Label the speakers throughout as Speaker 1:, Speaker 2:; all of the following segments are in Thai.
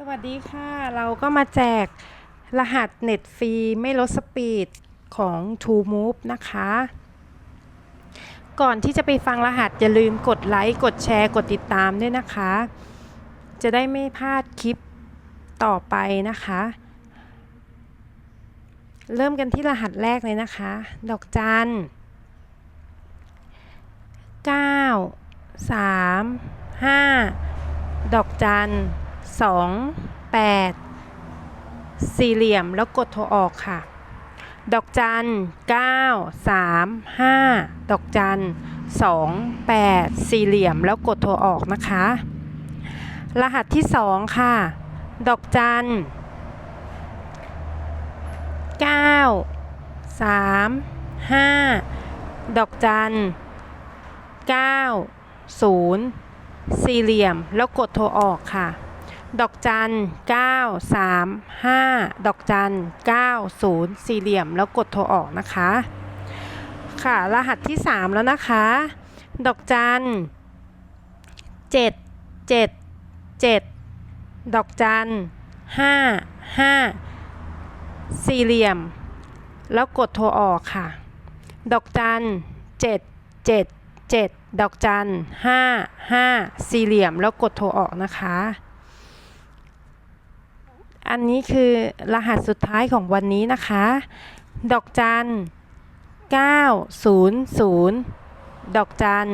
Speaker 1: สวัสดีค่ะ เราก็มาแจกรหัสเน็ตฟรีไม่ลดสปีดของ True Move นะคะ ก่อนที่จะไปฟังรหัส อย่าลืมกดไลค์กดแชร์กดติดตามด้วยนะคะ จะได้ไม่พลาดคลิปต่อไปนะคะ เริ่มกันที่รหัสแรกเลยนะคะ ดอกจัน 9 3 5 ดอกจัน 2 8 สี่เหลี่ยมแล้วกดโทรออกค่ะ ดอกจัน 9 3 5 ดอกจัน 2 8 สี่เหลี่ยมแล้วกดโทรออกนะคะ รหัสที่ 2 ค่ะ ดอกจัน 9 3 5 ดอกจัน 9 0 สี่เหลี่ยมแล้วกดโทรออกค่ะ ดอกจัน9 3 5ดอกจัน9 0สี่เหลี่ยมแล้วกดโทรออกนะคะ ค่ะ รหัสที่3แล้วนะคะ ดอกจัน7 7 7ดอกจัน5 5สี่เหลี่ยม แล้วกดโทรออกค่ะ ดอกจัน7 7 7ดอกจัน5 5สี่เหลี่ยม แล้วกดโทรออกนะคะ อันนี้คือรหัสสุดท้ายของวันนี้นะคะ ดอกจัน 900 ดอกจัน 806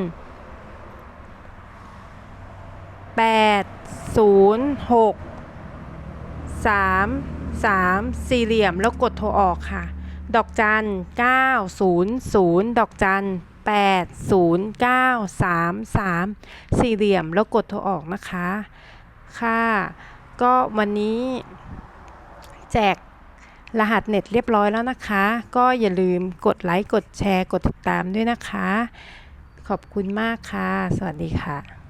Speaker 1: 3 3 สี่เหลี่ยมแล้วกดโทรออกค่ะ ดอกจัน 900 ดอกจัน 809 33 สี่เหลี่ยมแล้วกดโทรออกนะคะ ค่ะ ก็วันนี้แจกรหัสเน็ตเรียบร้อยแล้วนะคะ ก็อย่าลืมกดไลค์ กดแชร์ กดติดตามด้วยนะคะ ขอบคุณมากค่ะ สวัสดีค่ะ